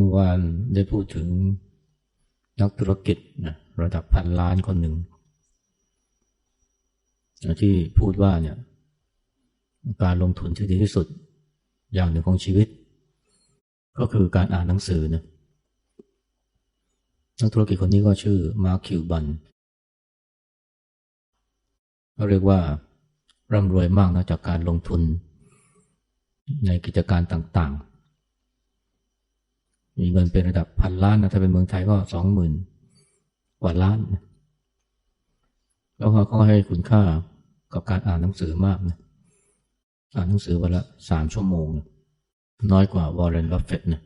มื่อวานได้พูดถึงนักธุรกิจนะระดับพันล้านคนหนึ่ง ที่พูดว่าเนี่ยการลงทุนที่ดีที่สุดอย่างหนึ่งของชีวิต ก็คือการอ่านหนังสือนะนักธุรกิจคนนี้ก็ชื่อมาร์คคิวบันเขาเรียกว่าร่ำรวยมากนะจากการลงทุนในกิจการต่างๆ มีเงินเป็นระดับพันล้านนะถ้าเป็นเมืองไทยก็สองหมื่นกว่าล้านนะแล้วเขาก็ให้คุณค่ากับการอ่านหนังสือมากนะอ่านหนังสือวันละสามชั่วโมงนะน้อยกว่าวอร์เรนบัฟเฟตนะ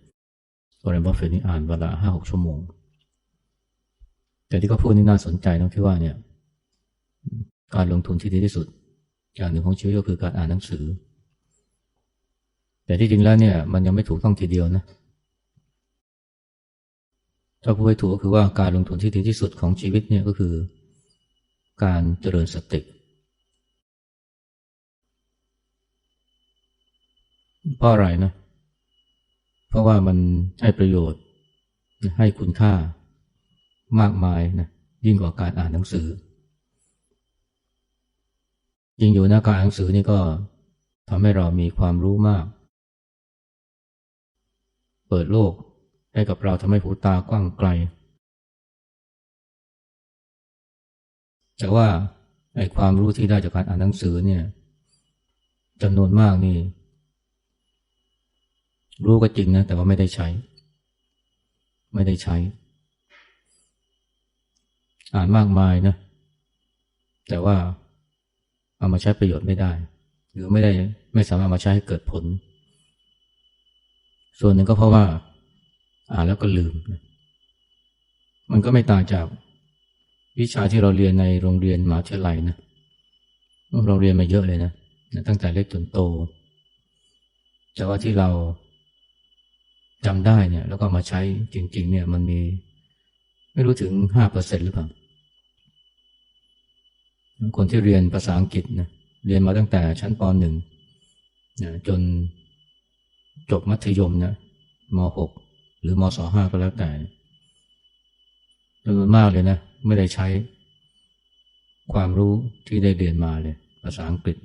วอร์เรนบัฟเฟตนี่อ่านวันละห้าหกชั่วโมง แต่ที่เขาพูดนี่น่าสนใจตรงที่ว่าเนี่ย การลงทุนที่ดีที่สุด อย่างหนึ่งของชีวิตก็คือการอ่านหนังสือ แต่ที่จริงแล้วเนี่ย มันยังไม่ถูกต้องทีเดียวนะ ถ้าพูดให้ถูกก็คือว่าการลงทุนที่ดีที่สุดของชีวิตเนี่ยก็คือ การเจริญสติเพราะอะไรนะ เพราะว่ามันให้ประโยชน์ ให้คุณค่ามากมายนะยิ่งกว่าการอ่านหนังสือ ยิ่งอยู่ในการอ่านหนังสือนี่ก็ทำให้เรามีความรู้มาก เปิดโลก ให้กับเราทำให้หูตากว้างไกล แต่ว่าไอ้ความรู้ที่ได้จากการอ่านหนังสือเนี่ยจำนวนมากนี่ รู้ก็จริงนะ แต่ว่าไม่ได้ใช้ ไม่ได้ใช้ อ่านมากมายนะ แต่ว่าเอามาใช้ประโยชน์ไม่ได้ หรือไม่ได้ไม่สามารถมาใช้ให้เกิดผล ส่วนหนึ่งก็เพราะว่า อ่านแล้วก็ลืม มันก็ไม่ต่างจากวิชาที่เราเรียนในโรงเรียนมหาวิทยาลัยนะเราเรียนมาเยอะเลยนะตั้งแต่เล็กจนโต แต่ว่าที่เราจำได้เนี่ย แล้วก็มาใช้จริง ๆ เนี่ยมันมี ไม่รู้ถึงห้าเปอร์เซ็นหรือเปล่าคนที่เรียนภาษาอังกฤษนะเรียนมาตั้งแต่ชั้นปหนึ่งนะจนจบมัธยมนะมหก หรือมศห้าก็แล้วแต่จำนวนมากเลยนะ ไม่ได้ใช้ความรู้ที่ได้เรียนมาเลย ภาษาอังกฤษ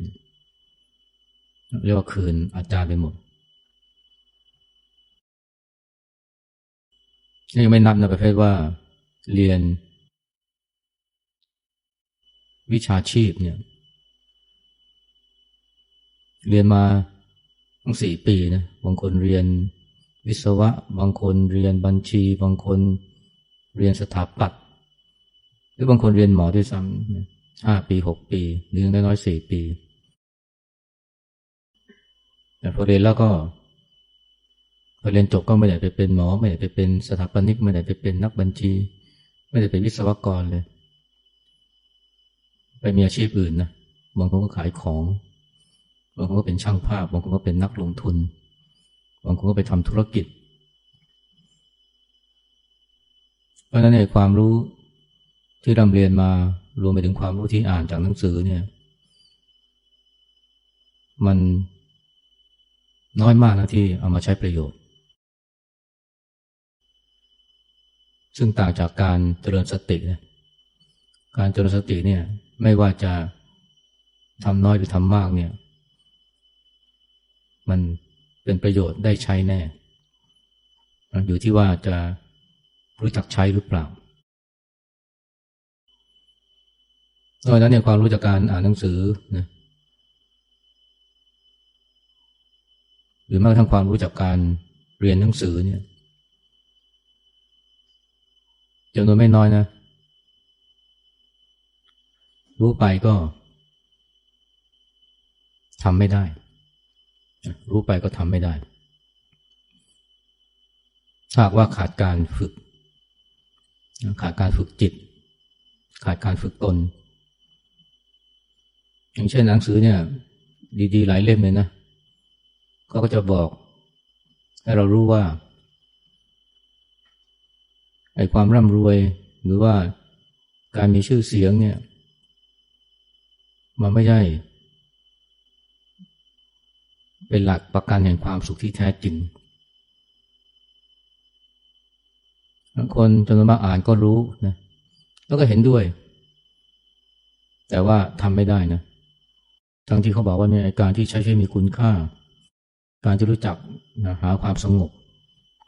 เรียกว่าคืนอาจารย์ไปหมดนี่ไม่นับนะประเภทว่า เรียน วิชาชีพเนี่ย เรียนมาตั้งสี่ปีนะบางคนเรียน วิศวะ บางคนเรียนบัญชี บางคนเรียนสถาปัตย์หรือบางคนเรียนหมอด้วยซ้ำห้าปีหกปีหรือยน้อยสี่ปีแต่พอเรียนแล้วก็พอเรียนจบก็ไม่ได้ไปเป็นหมอ ไม่ได้ไปเป็นสถาปนิกไม่ได้ไปเป็นนักบัญชี ไม่ได้เป็นวิศวกรเลย ไปมีอาชีพอื่นนะบางคนก็ขายของ บางคนก็เป็นช่างภาพ บางคนก็เป็นนักลงทุน บางคนก็ไปทำธุรกิจ เพราะฉะนั้นในความรู้ที่เราเรียนมารวมไปถึงความรู้ที่อ่านจากหนังสือเนี่ย มันน้อยมากนะที่เอามาใช้ประโยชน์ ซึ่งต่างจากการเจริญสตินะการเจริญสติเนี่ยไม่ว่าจะทำน้อยหรือทำมากเนี่ย มัน เป็นประโยชน์ได้ใช้แน่ อยู่ที่ว่าจะรู้จักใช้หรือเปล่าดังนั้นเนี่ยความรู้จากการอ่านหนังสือนะหรือแม้กระทั่งความรู้จากการเรียนหนังสือเนี่ยจำนวนไม่น้อยนะ รู้ไปก็ทำไม่ได้ รู้ไปก็ทำไม่ได้ถ้าว่าขาดการฝึก ขาดการฝึกจิต ขาดการฝึกตน อย่างเช่นหนังสือเนี่ย ดีๆ หลายเล่มเลยนะก็จะบอกให้เรารู้ว่าไอ้ความร่ำรวยหรือว่าการมีชื่อเสียงเนี่ย มันไม่ใช่ เป็นหลักประกันแห่งความสุขที่แท้จริงคนจำนวนมากอ่านก็รู้นะแล้วก็เห็นด้วย แต่ว่าทำไม่ได้นะทั้งที่เขาบอกว่าเนี่ยการที่ใช้ชีวิตมีคุณค่า การที่รู้จักนะหาความสงบ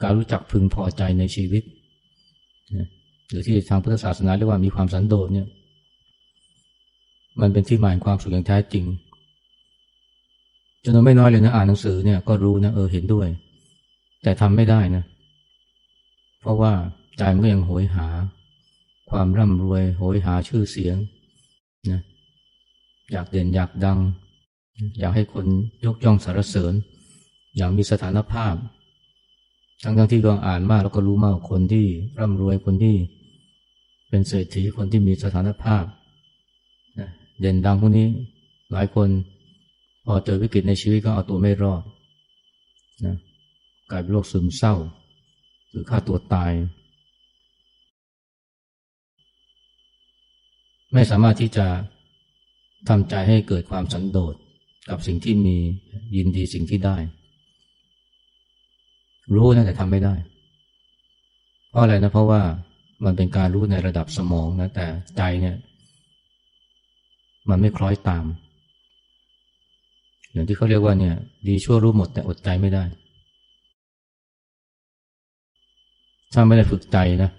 การรู้จักพึงพอใจในชีวิตนะหรือที่ทางพุทธศาสนาเรียกว่ามีความสันโดษเนี่ย มันเป็นที่หมายความสุขอย่างแท้จริง จนไม่น้อยเลยนะอ่านหนังสือเนี่ยก็รู้นะเออเห็นด้วย แต่ทำไม่ได้นะ เพราะว่าใจมันก็ยังโหยหา ความร่ำรวย โหยหาชื่อเสียงนะอยากเด่นอยากดัง อยากให้คนยกย่องสรรเสริญ อยากมีสถานภาพ ทั้งทั้งที่ก็อ่านมากแล้วก็รู้มากคนที่ร่ำรวยคนที่ เป็นเศรษฐีคนที่มีสถานภาพเด่นดังพวกนี้หลายคน พอเจอวิกฤตในชีวิตก็เอาตัวไม่รอดนะกลายเป็นโรคซึมเศร้า หรือฆ่าตัวตาย ไม่สามารถที่จะทำใจให้เกิดความสันโดษกับสิ่งที่มียินดีสิ่งที่ได้ รู้นะแต่ทำไม่ได้ เพราะอะไรนะเพราะว่ามันเป็นการรู้ในระดับสมองนะแต่ใจเนี่ย มันไม่คล้อยตาม อย่างที่เขาเรียกว่าเนี่ยดีชั่วรู้หมดแต่อดใจไม่ได้ ถ้าไม่ได้ฝึกใจนะ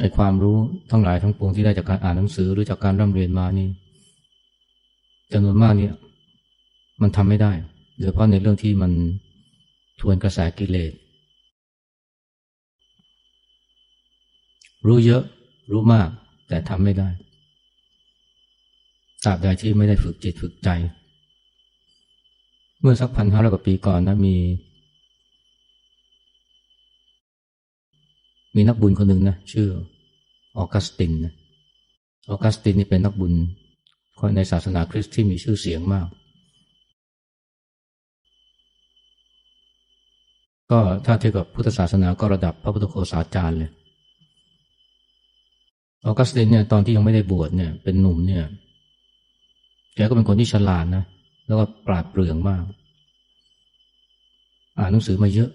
ไอ้ความรู้ทั้งหลายทั้งปวงที่ได้จากการอ่านหนังสือหรือจากการร่ำเรียนมานี่จำนวนมากเนี่ย มันทำไม่ได้โดยเฉพาะในเรื่องที่มันทวนกระแสกิเลส รู้เยอะรู้มากแต่ทำไม่ได้ตราบใดที่ไม่ได้ฝึกจิตฝึกใจ เมื่อสักพันห้าร้อยกว่าปีก่อนนะมี มีนักบุญคนหนึ่งนะชื่อออกัสตินนะออกัสตินนี่เป็นนักบุญในศาสนาคริสต์ที่มีชื่อเสียงมาก ก็ถ้าเทียบกับพุทธศาสนาก็ระดับพระพุทธโฆษาจารย์เลยออกัสตินเนี่ยตอนที่ยังไม่ได้บวชเนี่ยเป็นหนุ่มเนี่ยแกก็เป็นคนที่ฉลาดนะ แล้วก็ปราดเปรื่องมาก อ่านหนังสือมาเยอะ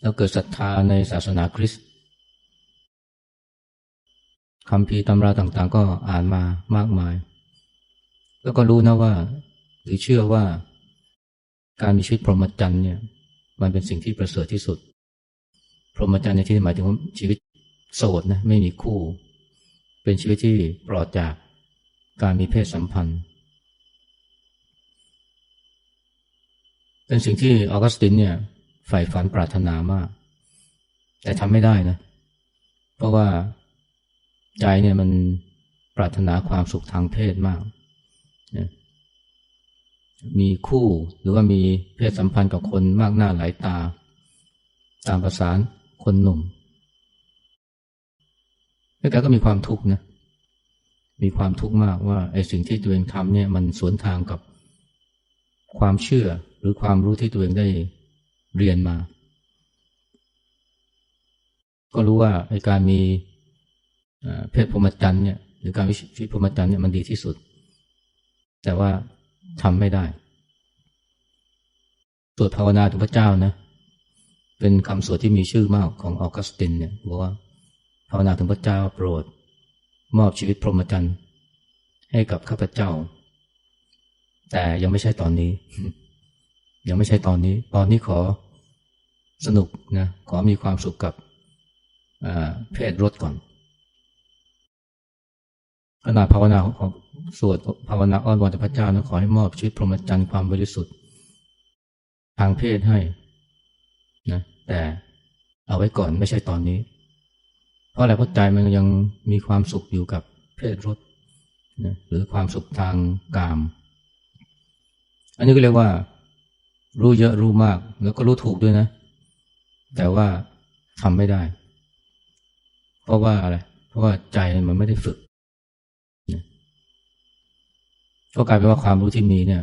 แล้วเกิดศรัทธาในศาสนาคริสต์คำพีตำราต่างๆ ก็อ่านมามากมาย แล้วก็รู้นะว่า หรือเชื่อว่า การมีชีวิตพรหมจรรย์เนี่ยมันเป็นสิ่งที่ประเสริฐที่สุด พรหมจรรย์ในที่นี้หมายถึงชีวิตโสดนะไม่มีคู่ เป็นชีวิตที่ปลอดจากการมีเพศสัมพันธ์ เป็นสิ่งที่ออกัสตินเนี่ยใฝ่ฝันปรารถนามาก แต่ทำไม่ได้นะ เพราะว่าใจเนี่ยมันปรารถนาความสุขทางเพศมาก มีคู่หรือว่ามีเพศสัมพันธ์กับคนมากหน้าหลายตา ตามประสานคนหนุ่มแล้วแกก็มีความทุกข์นะ มีความทุกข์มากว่าไอ้สิ่งที่ตัวเองทำเนี่ยมันสวนทางกับ ความเชื่อหรือความรู้ที่ตัวเองได้เรียนมา ก็รู้ว่าไอ้การมีเพศพรหมจรรย์เนี่ยหรือการวิชิตพรหมจรรย์เนี่ยมันดีที่สุด แต่ว่าทำไม่ได้สวดภาวนาถึงพระเจ้านะ เป็นคำสวดที่มีชื่อมากของออกัสตินเนี่ยบอกว่าภาวนาถึงพระเจ้าโปรด มอบชีวิตพรหมจรรย์ให้กับข้าพเจ้า แต่ยังไม่ใช่ตอนนี้ ยังไม่ใช่ตอนนี้ ตอนนี้ขอสนุกนะขอมีความสุขกับเพศรถก่อนขณะภาวนาของสวดภาวนาอ้อนวอนต่พระเจ้านะขอให้มอบชีวิตพรหมจรรย์ความบริสุทธิ์ ทางเพศให้นะแต่เอาไว้ก่อนไม่ใช่ตอนนี้ เพราะอะไรเพราะใจมันยังมีความสุขอยู่กับเพศรถนะหรือความสุขทางกาม อันนี้ก็เรียกว่า รู้เยอะรู้มาก แล้วก็รู้ถูกด้วยนะ แต่ว่าทำไม่ได้ เพราะว่าอะไรเพราะว่าใจมันไม่ได้ฝึกก็กลายเป็นว่าความรู้ที่มีเนี่ย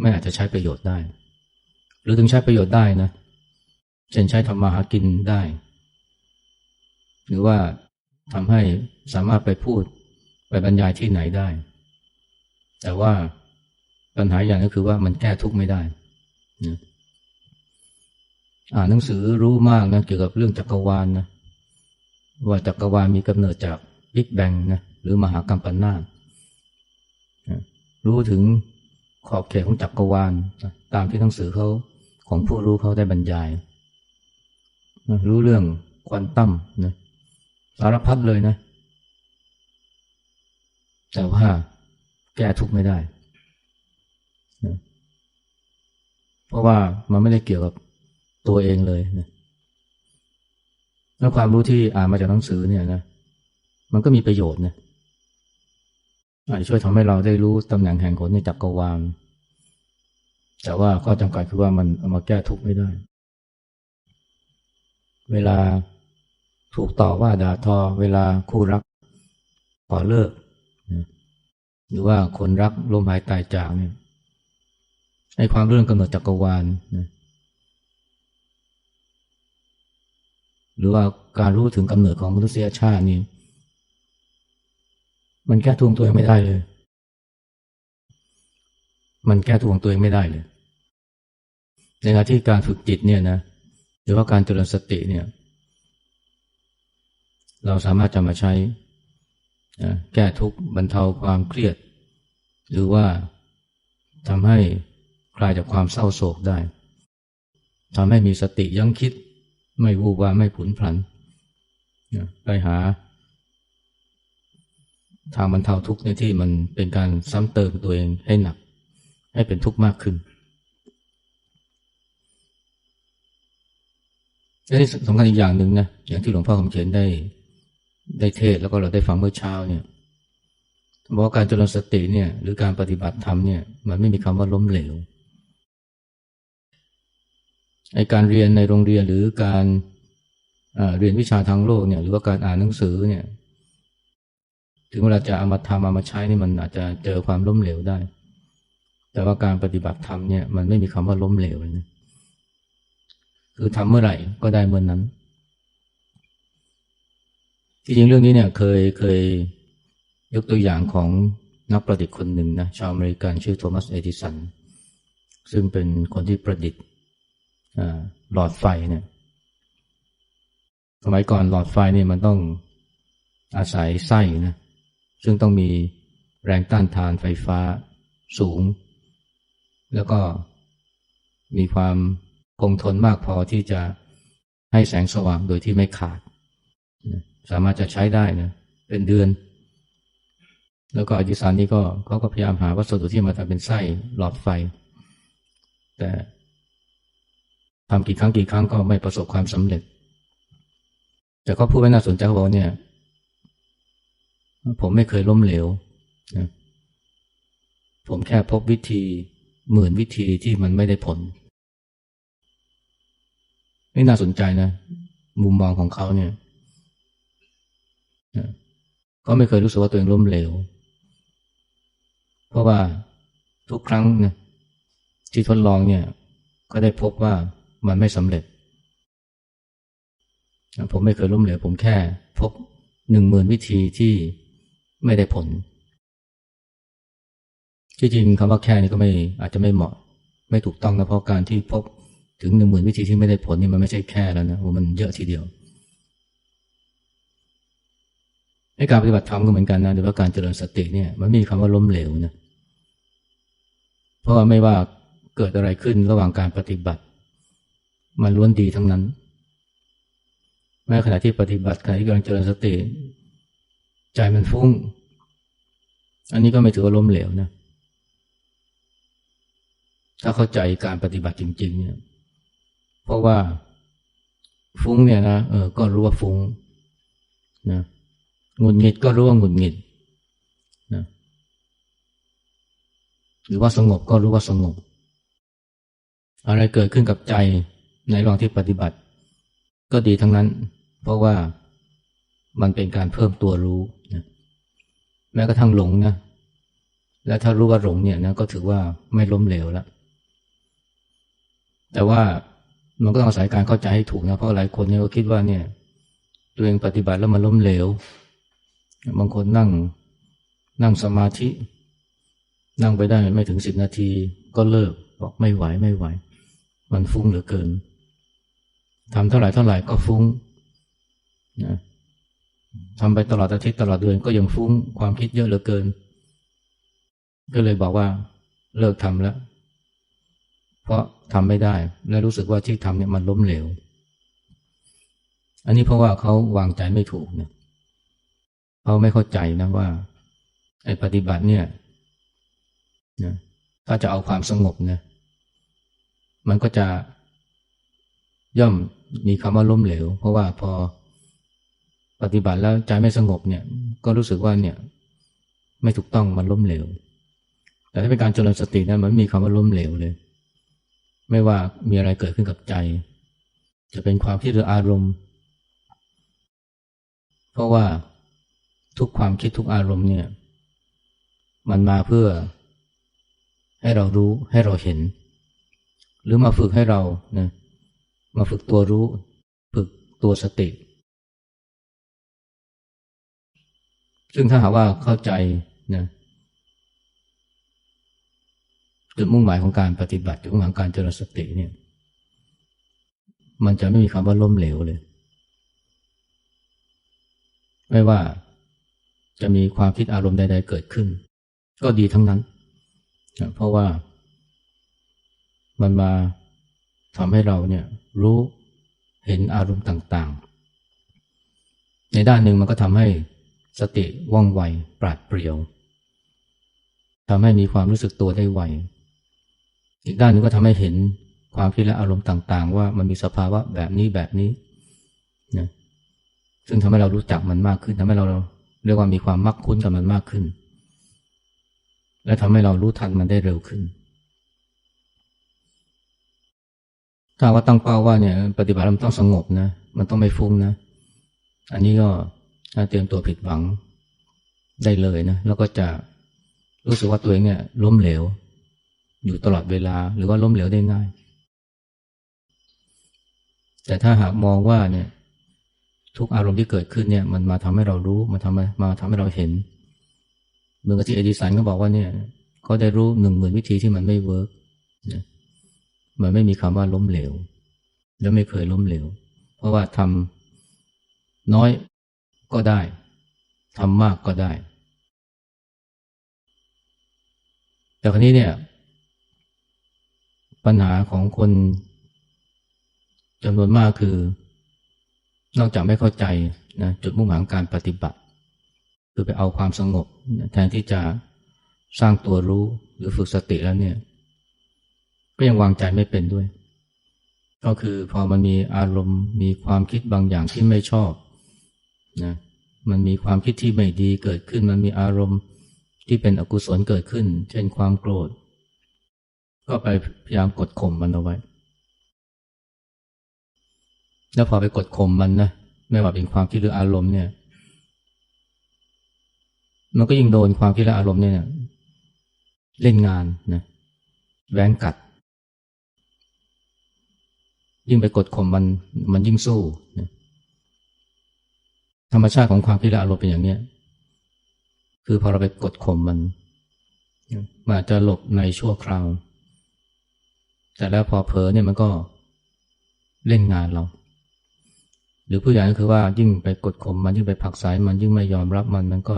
ไม่อาจจะใช้ประโยชน์ได้ หรือถึงใช้ประโยชน์ได้นะเช่นใช้ทำมาหากินได้ หรือว่าทำให้สามารถไปพูดไปบรรยายที่ไหนได้ แต่ว่า ปัญหาอย่างก็คือว่ามันแก้ทุกข์ไม่ได้นะอ่านหนังสือรู้มากนะเกี่ยวกับเรื่องจักรวาลนนะว่าจักรวาลมีกำเนิดจากบิ๊กแบงนะหรือมหากัมปันาตรู้ถึงขอบเขตของจักรวาลตามที่หนังสือเขาของผู้รู้เขาได้บรรยาย รู้เรื่องควอนตัมนะสารพัดเลยนะ แต่ว่าแก้ทุกข์ไม่ได้ เพราะว่ามันไม่ได้เกี่ยวกับตัวเองเลยนะแล้วความรู้ที่อ่านมาจากหนังสือเนี่ยนะมันก็มีประโยชน์นะอาจจะช่วยทำให้เราได้รู้ตำแหน่งแห่งผลในจักรวาลแต่ว่าข้อจำกัดคือว่ามันเอามาแก้ทุกข์ไม่ได้ เวลาถูกต่อว่าด่าทอ เวลาคู่รักขอเลิก หรือว่าคนรักลมหายตายจากเนี่ย ไอ้ความเรื่องกำหนดจักรวาลนะหรือว่าการรู้ถึงกำเนิดของมนุษยชาตินี่มันแก้ทวงตัวเองไม่ได้เลย มันแก้ทวงตัวเองไม่ได้เลย ในขณะที่การฝึกจิตเนี่ยนะหรือว่าการเจริญสติเนี่ย เราสามารถจะมาใช้แก้ทุกข์บรรเทาความเครียด หรือว่าทำให้ ลายจากความเศร้าโศกได้ทำให้มีสติยั้งคิด ไม่วูบวาไม่ผุนพลันไปหา ทางบรรเทาทุกข์ในที่มันเป็นการซ้ำเติมตัวเองให้หนัก ให้เป็นทุกข์มากขึ้นและที่สำคัญอีกอย่างหนึ่งนะอย่างที่หลวงพ่อคำเขียนได้ได้เทศแล้วก็เราได้ฟังเมื่อเช้าเนี่ยบอกว่าการเจริญสติเนี่ย หรือการปฏิบัติธรรมเนี่ย มันไม่มีคำว่าล้มเหลว ไอการเรียนในโรงเรียนหรือการเรียนวิชาทางโลกเนี่ยหรือว่าการอ่านหนังสือเนี่ย ถึงเวลาจะเอามาทำเอามาใช้นี่มันอาจจะเจอความล้มเหลวได้ แต่ว่าการปฏิบัติธรรมเนี่ยมันไม่มีคำว่าล้มเหลวเลยนะคือทำเมื่อไหร่ก็ได้เมื่อนนั้น ที่จริงเรื่องนี้เนี่ยเคยเคยยกตัวอย่างของนักประดิษฐ์คนหนึ่งนะชาวอเมริกันชื่อโทมัสเอดิสันซึ่งเป็นคนที่ประดิษฐ์ หลอดไฟเนี่ยสมัยก่อนหลอดไฟนี่มันต้องอาศัยไส้นะซึ่งต้องมีแรงต้านทานไฟฟ้าสูง แล้วก็มีความคงทนมากพอที่จะให้แสงสว่างโดยที่ไม่ขาด สามารถจะใช้ได้นะเป็นเดือน แล้วก็อดิสานนี้ก็เขาก็พยายามหาวัสดุที่มาทำเป็นไส้หลอดไฟ แต่ ทำกี่ครั้งกี่ครั้งก็ไม่ประสบความสำเร็จ แต่ก็พูดไว้น่าสนใจเขาบอกเนี่ย ผมไม่เคยล้มเหลวนะผมแค่พบวิธีหมื่นวิธีที่มันไม่ได้ผลนี่น่าสนใจนะ มุมมองของเขาเนี่ยเขาไม่เคยรู้สึกว่าตัวเองล้มเหลว เพราะว่าทุกครั้งเนี่ยที่ทดลองเนี่ย ก็ได้พบว่า มันไม่สำเร็จ ผมไม่เคยล้มเหลวผมแค่พบหนึ่งหมื่นวิธีที่ไม่ได้ผลที่จริงคำว่าแค่นี้ก็ไม่อาจจะไม่เหมาะ ไม่ถูกต้องนะเพราะการที่พบถึงหนึ่งหมื่นวิธีที่ไม่ได้ผลนี่มันไม่ใช่แค่แล้วนะมันเยอะทีเดียวในการปฏิบัติธรรมก็เหมือนกันนะหรือว่าการเจริญสติเนี่ยมันมีคำว่าล้มเหลวนะเพราะว่าไม่ว่าเกิดอะไรขึ้นระหว่างการปฏิบัติ มันล้วนดีทั้งนั้น แม้ขณะที่ปฏิบัติขณะที่กำลังเจริญสติ ใจมันฟุ้ง อันนี้ก็ไม่ถือว่าล้มเหลวนะ ถ้าเข้าใจการปฏิบัติจริง ๆ เนี่ย เพราะว่าฟุ้งเนี่ยนะเออก็รู้ว่าฟุ้งนะหงุดหงิดก็รู้ว่าหงุดหงิดนะหรือว่าสงบก็รู้ว่าสงบ อะไรเกิดขึ้นกับใจ ในระหว่างที่ปฏิบัติ ก็ดีทั้งนั้น เพราะว่ามันเป็นการเพิ่มตัวรู้นะแม้กระทั่งหลงนะและถ้ารู้ว่าหลงเนี่ยนะก็ถือว่าไม่ล้มเหลวแล้ว แต่ว่ามันก็ต้องอาศัยการเข้าใจให้ถูกนะ เพราะหลายคนเนี่ยก็คิดว่าเนี่ย ตัวเองปฏิบัติแล้วมันล้มเหลว บางคนนั่งนั่งสมาธิ นั่งไปได้ไม่ถึงสิบนาทีก็เลิกบอกไม่ไหวไม่ไหว มันฟุ้งเหลือเกิน ทำเท่าไหร่เท่าไหร่ก็ฟุ้งนะทำไปตลอดอาทิตย์ตลอดเดือนก็ยังฟุ้งความคิดเยอะเหลือเกิน ก็เลยบอกว่าเลิกทำแล้ว เพราะทำไม่ได้ และรู้สึกว่าที่ทำเนี่ยมันล้มเหลว อันนี้เพราะว่าเขาวางใจไม่ถูกเนี่ยเขาไม่เข้าใจนะว่าไอ้ปฏิบัติเนี่ยนะถ้าจะเอาความสงบเนี่ยมันก็จะ ย่อมมีคำว่าล้มเหลว เพราะว่าพอปฏิบัติแล้วใจไม่สงบเนี่ย ก็รู้สึกว่าเนี่ย ไม่ถูกต้องมันล้มเหลว แต่ถ้าเป็นการเจริญสตินั้นมันไม่มีคำว่าล้มเหลวเลย ไม่ว่ามีอะไรเกิดขึ้นกับใจ จะเป็นความคิดหรืออารมณ์ เพราะว่าทุกความคิดทุกอารมณ์เนี่ย มันมาเพื่อให้เรารู้ให้เราเห็น หรือมาฝึกให้เรานะ มาฝึกตัวรู้ ฝึกตัวสติ ซึ่งถ้าหากว่าเข้าใจนะจุดมุ่งหมายของการปฏิบัติจุดมุ่งหมายการเจริญสติเนี่ย มันจะไม่มีคำว่าล้มเหลวเลย ไม่ว่าจะมีความคิดอารมณ์ใด ๆ เกิดขึ้น ก็ดีทั้งนั้น เพราะว่ามันมา ทำให้เราเนี่ยรู้เห็นอารมณ์ต่างๆ ในด้านหนึ่งมันก็ทำให้สติว่องไวปราดเปรียวทำให้มีความรู้สึกตัวได้ไว อีกด้านหนึ่งก็ทำให้เห็นความคิดและอารมณ์ต่างๆ ว่ามันมีสภาวะแบบนี้แบบนี้นะซึ่งทำให้เรารู้จักมันมากขึ้นทำให้เราเรียกว่ามีความมักคุ้นกับมันมากขึ้น และทำให้เรารู้ทันมันได้เร็วขึ้น ถ้าว่าตั้งเป้าว่าเนี่ยปฏิบัติมันต้องสงบนะ มันต้องไม่ฟุ้งนะ อันนี้ก็เตรียมตัวผิดหวังได้เลยนะ แล้วก็จะรู้สึกว่าตัวเองเนี่ยล้มเหลว อยู่ตลอดเวลาหรือว่าล้มเหลวได้ง่าย แต่ถ้าหากมองว่าเนี่ย ทุกอารมณ์ที่เกิดขึ้นเนี่ย มันมาทำให้เรารู้มาทำมาทำให้เราเห็นเหมือนกับที่เอดิสันก็บอกว่าเนี่ยเขาได้รู้หนึ่งหมื่นวิธีที่มันไม่เวิร์กนะ มันไม่มีคำว่าล้มเหลว แล้วไม่เคยล้มเหลว เพราะว่าทำน้อยก็ได้ทำมากก็ได้ แต่ครนี้เนี่ย ปัญหาของคนจำนวนมากคือ นอกจากไม่เข้าใจนะจุดมุ่งหมายการปฏิบัติ คือไปเอาความสงบ แทนที่จะสร้างตัวรู้หรือฝึกสติแล้วเนี่ย ก็ยังวางใจไม่เป็นด้วย ก็คือพอมันมีอารมณ์มีความคิดบางอย่างที่ไม่ชอบนะมันมีความคิดที่ไม่ดีเกิดขึ้น มันมีอารมณ์ที่เป็นอกุศลเกิดขึ้น เช่นความโกรธ ก็ไปพยายามกดข่มมันเอาไว้ แล้วพอไปกดข่มมันนะไม่ว่าเป็นความคิดหรืออารมณ์เนี่ย มันก็ยิ่งโดนความคิดและอารมณ์เนี่ยเล่นงานนะแหวงกัด ยิ่งไปกดข่มมันมันยิ่งสู้นะธรรมชาติของความคิดและอารมณ์เป็นอย่างนี้คือพอเราไปกดข่มมันมันอาจจะหลบในชั่วคราว แต่แล้วพอเผลอเนี่ยมันก็เล่นงานเรา หรือผู้ใหญ่ก็คือว่ายิ่งไปกดข่มมันยิ่งไปผักสายมันยิ่งไม่ยอมรับมันมันก็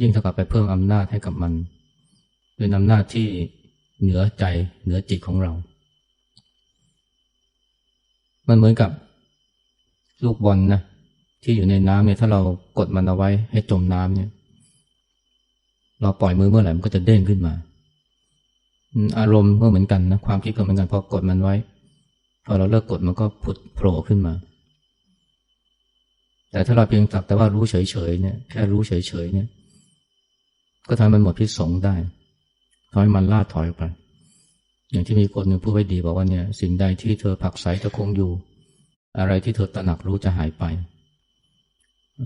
ยิ่งเท่ากับไปเพิ่มอำนาจให้กับมันเป็นอำนาจที่เหนือใจเหนือจิตของเรา มันเหมือนกับลูกบอลนนะที่อยู่ในน้ำเนี่ยถ้าเรากดมันเอาไว้ให้จมน้ำเนี่ย เราปล่อยมือเมื่อไหร่มันก็จะเด้งขึ้นมา อารมณ์ก็เหมือนกันนะความคิดก็เหมือนกันพอกดมันไว้ พอเราเลิกกดมันก็ผุดโผล่ขึ้นมา แต่ถ้าเราเพียงสักแต่ว่ารู้เฉยๆเนี่ยแค่รู้เฉยๆเนี่ย ก็ทำให้มันหมดพิษสงได้ทำให้มันล่าถอยไป อย่างที่มีคนหนึ่งพูดไว้ดีบอกว่าเนี่ยสิ่งใดที่เธอผักใสจะคงอยู่ อะไรที่เธอตระหนักรู้จะหายไป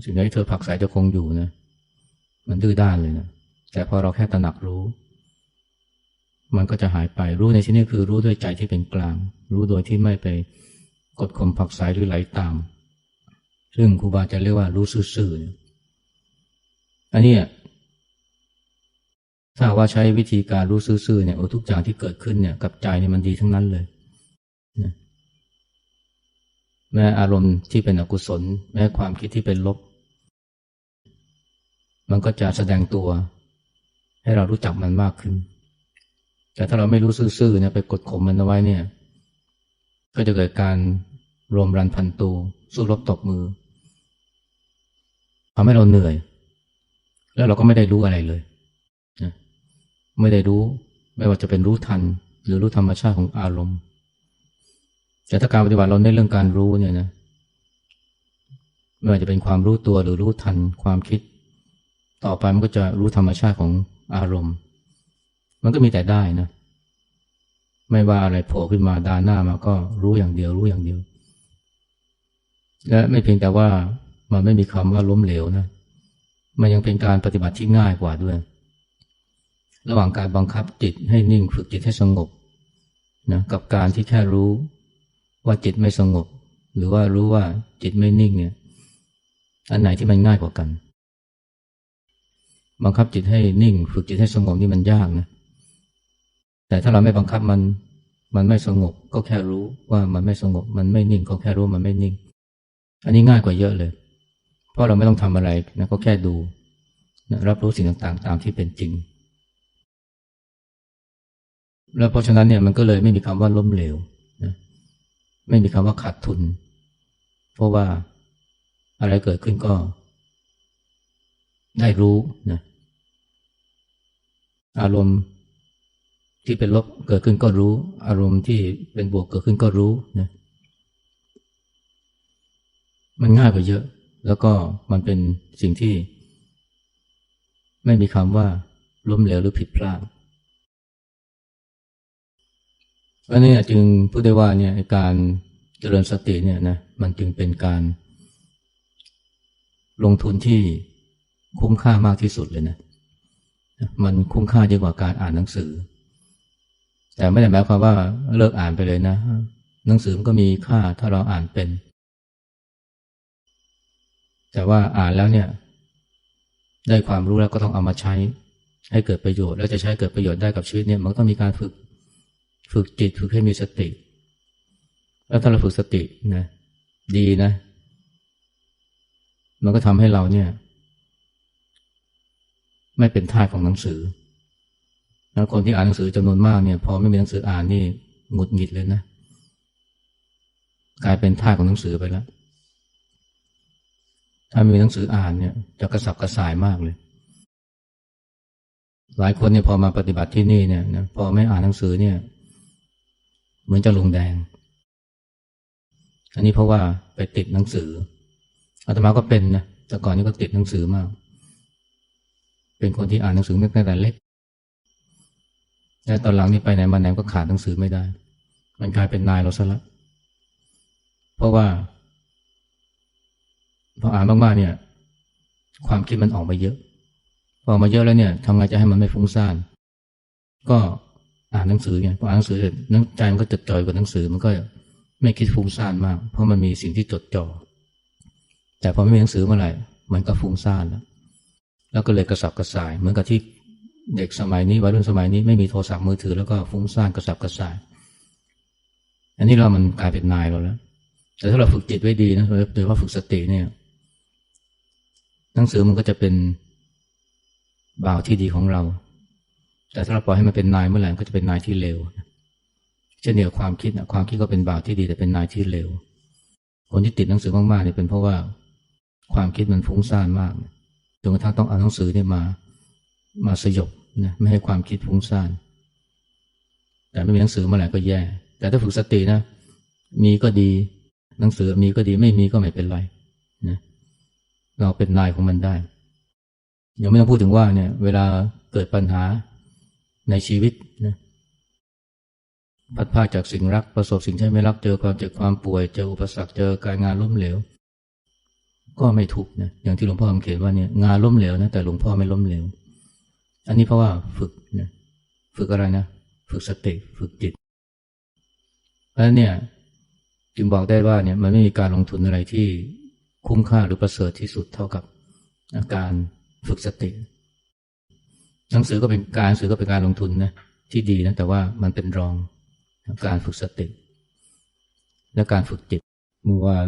สิ่งใดที่เธอผักใสจะคงอยู่นะมันดื้อด้านเลยนะแต่พอเราแค่ตระหนักรู้ มันก็จะหายไปรู้ในที่นี้คือรู้ด้วยใจที่เป็นกลาง รู้โดยที่ไม่ไปกดข่มผักใสหรือไหลตาม ซึ่งครูบาจะเรียกว่ารู้ซื่อๆอันนี้ ถ้าว่าใช้วิธีการรู้ซื่อๆเนี่ยโอ้ทุกอย่างที่เกิดขึ้นเนี่ยกับใจเนี่ยมันดีทั้งนั้นเลยนะแม้อารมณ์ที่เป็นอกุศล แม้ความคิดที่เป็นลบ มันก็จะแสดงตัว ให้เรารู้จักมันมากขึ้น แต่ถ้าเราไม่รู้ซื่อๆเนี่ยไปกดข่มมันเอาไว้เนี่ย ก็จะเกิดการรวมรันพันตูสู้รบตบมือทำให้เราเหนื่อย แล้วเราก็ไม่ได้รู้อะไรเลย ไม่ได้รู้ ไม่ว่าจะเป็นรู้ทัน หรือรู้ธรรมชาติของอารมณ์แต่ถ้าการปฏิบัติเราในเรื่องการรู้เนี่ยนะไม่ว่าจะเป็นความรู้ตัวหรือรู้ทันความคิด ต่อไปมันก็จะรู้ธรรมชาติของอารมณ์ มันก็มีแต่ได้นะ ไม่ว่าอะไรโผล่ขึ้นมาดาหน้ามาก็รู้อย่างเดียว รู้อย่างเดียว และไม่เพียงแต่ว่ามันไม่มีคำว่าล้มเหลวนะ มันยังเป็นการปฏิบัติที่ง่ายกว่าด้วย ระหว่างการบังคับจิตให้นิ่งฝึกจิตให้สงบนะกับการที่แค่รู้ว่าจิตไม่สงบ หรือว่ารู้ว่าจิตไม่นิ่งเนี่ยอันไหนที่มันง่ายกว่ากัน บังคับจิตให้นิ่ง ฝึกจิตให้สงบนี่มันยากนะ แต่ถ้าเราไม่บังคับมัน มันไม่สงบก็แค่รู้ว่ามันไม่สงบ มันไม่นิ่งก็แค่รู้มันไม่นิ่ง อันนี้ง่ายกว่าเยอะเลย เพราะเราไม่ต้องทำอะไรนะก็แค่ดูนะรับรู้สิ่งต่างๆ ตามที่เป็นจริง แล้วเพราะฉะนั้นเนี่ยมันก็เลยไม่มีคำว่าล้มเหลวนะไม่มีคำว่าขาดทุน เพราะว่าอะไรเกิดขึ้นก็ ได้รู้นะอารมณ์ที่เป็นลบเกิดขึ้นก็รู้ อารมณ์ที่เป็นบวกเกิดขึ้นก็รู้นะมันง่ายกว่าเยอะ แล้วก็มันเป็นสิ่งที่ ไม่มีคำว่าล้มเหลวหรือผิดพลาด อันนี้จึงพูดได้ว่าเนี่ยการเจริญสติเนี่ยนะมันจึงเป็นการลงทุนที่คุ้มค่ามากที่สุดเลยนะ มันคุ้มค่าเยอะกว่าการอ่านหนังสือ แต่ไม่ได้หมายความว่าเลิกอ่านไปเลยนะ หนังสือมันก็มีค่าถ้าเราอ่านเป็น แต่ว่าอ่านแล้วเนี่ย ได้ความรู้แล้วก็ต้องเอามาใช้ ให้เกิดประโยชน์ แล้วจะใช้เกิดประโยชน์ได้กับชีวิตเนี่ย มันต้องมีการฝึก ฝึกจิตฝึกให้มีสติ แล้วถ้าเราฝึกสตินะ ดีนะ มันก็ทำให้เราเนี่ย ไม่เป็นท่าของหนังสือแล้วคนที่อ่านหนังสือจำนวนมากเนี่ยพอไม่มีหนังสืออ่านนี่หงุดหงิดเลยนะ กลายเป็นท่าของหนังสือไปแล้ว ถ้ามีหนังสืออ่านเนี่ย จะกระสับกระส่ายมากเลย หลายคนเนี่ยพอมาปฏิบัติที่นี่เนี่ยพอไม่อ่านหนังสือเนี่ย เหมือนจะลงแดง อันนี้เพราะว่าไปติดหนังสืออาตมาก็เป็นนะแต่ก่อนนี้ก็ติดหนังสือมาก เป็นคนที่อ่านหนังสือตั้งแต่เล็กแต่ตอนหลังนี่ไปไหนมาไหนก็ขาดหนังสือไม่ได้ มันกลายเป็นนายเราซะละเพราะว่าพออ่านมากๆเนี่ย ความคิดมันออกมาเยอะพอมาเยอะแล้วเนี่ยทำไงจะให้มันไม่ฟุ้งซ่าน ก็ อ่านหนังสือไงพออ่านหนังสือเสร็จใจมันก็จดจ่อยกับหนังสือมันก็ไม่คิดฟุ้งซ่านมาก เพราะมันมีสิ่งที่จดจ่อแต่พอไม่มีหนังสือเมื่อไหร่มันก็ฟุ้งซ่านแล้วแล้วก็เลยกระสับกระส่ายเหมือนกับที่เด็กสมัยนี้วัยรุ่นสมัยนี้ไม่มีโทรศัพท์มือถือแล้วก็ฟุ้งซ่านกระสับกระส่าย อันนี้เรามันกลายเป็นนายเราแล้ว แต่ถ้าเราฝึกจิตไว้ดีนะโดยเฉพาะฝึกสติเนี่ย หนังสือมันก็จะเป็นบ่าวที่ดีของเรา แต่ถ้าเราปล่อยให้มันเป็นนายเมื่อไหร่ก็จะเป็นนายที่เลวเช่นเดียวความคิดนะความคิดก็เป็นบ่าวที่ดีแต่เป็นนายที่เลวคนที่ติดหนังสือมากๆเนี่ยเป็นเพราะว่าความคิดมันฟุ้งซ่านมากจนกระทั่งต้องเอาหนังสือเนี่ยมา มาสยบนะไม่ให้ความคิดฟุ้งซ่านแต่ไม่มีหนังสือเมื่อไหร่ก็แย่ แต่ถ้าฝึกสตินะ มีก็ดีหนังสือมีก็ดีไม่มีก็ไม่เป็นไรนะเราเป็นนายของมันได้ยังไม่ต้องพูดถึงว่าเนี่ย เวลาเกิดปัญหา ในชีวิตนะพัดพาจากสิ่งรักประสบสิ่งที่ไม่รักเจอความเจ็บความป่วยเจออุปสรรคเจอการงานล้มเหลว ก็ไม่ทุกนะอย่างที่หลวงพ่อคำเขียนว่าเนี่ยงานล้มเหลวนะแต่หลวงพ่อไม่ล้มเหลว อันนี้เพราะว่าฝึกนะฝึกอะไรนะ ฝึกสติฝึกจิตแล้วเนี่ยจึงบอกได้ว่าเนี่ยมันไม่มีการลงทุนอะไรที่คุ้มค่าหรือประเสริฐที่สุดเท่ากับการฝึกสติ หนังสือก็เป็นการหนังสือก็เป็นการลงทุนนะที่ดีนะแต่ว่ามันเป็นรองการฝึกสติ และการฝึกจิตเมื่อวาน